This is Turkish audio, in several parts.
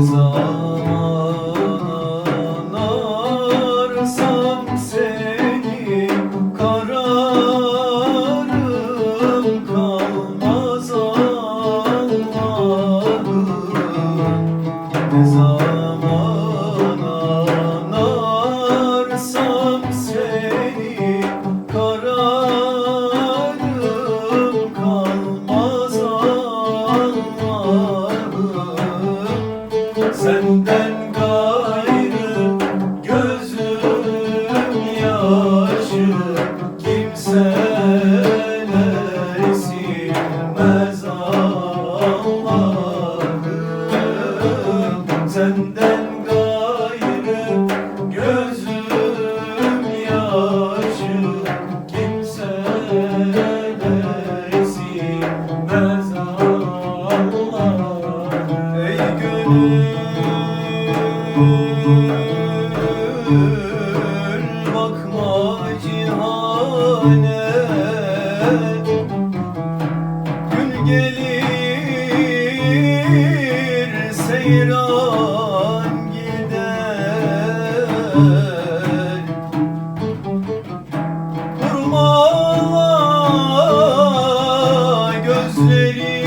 Zaman arsam kararım kalmaz Allah'ım zaman gönül bakma cihane. Gün gelir seyran gider. Vurmala gözleri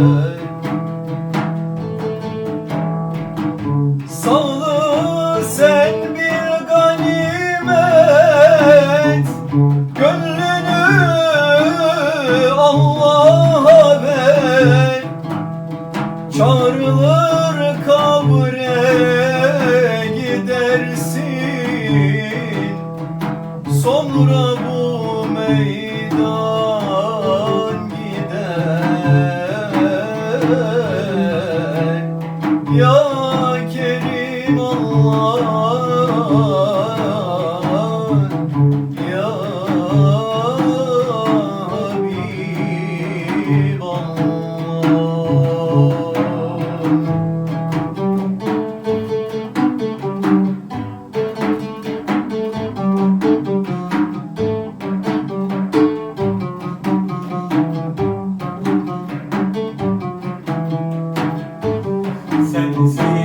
gider Sağlı sen bir ganimet. Gönlünü Allah'a ver. Çağrılır kabre gidersin. Sonra 有。sempre fim.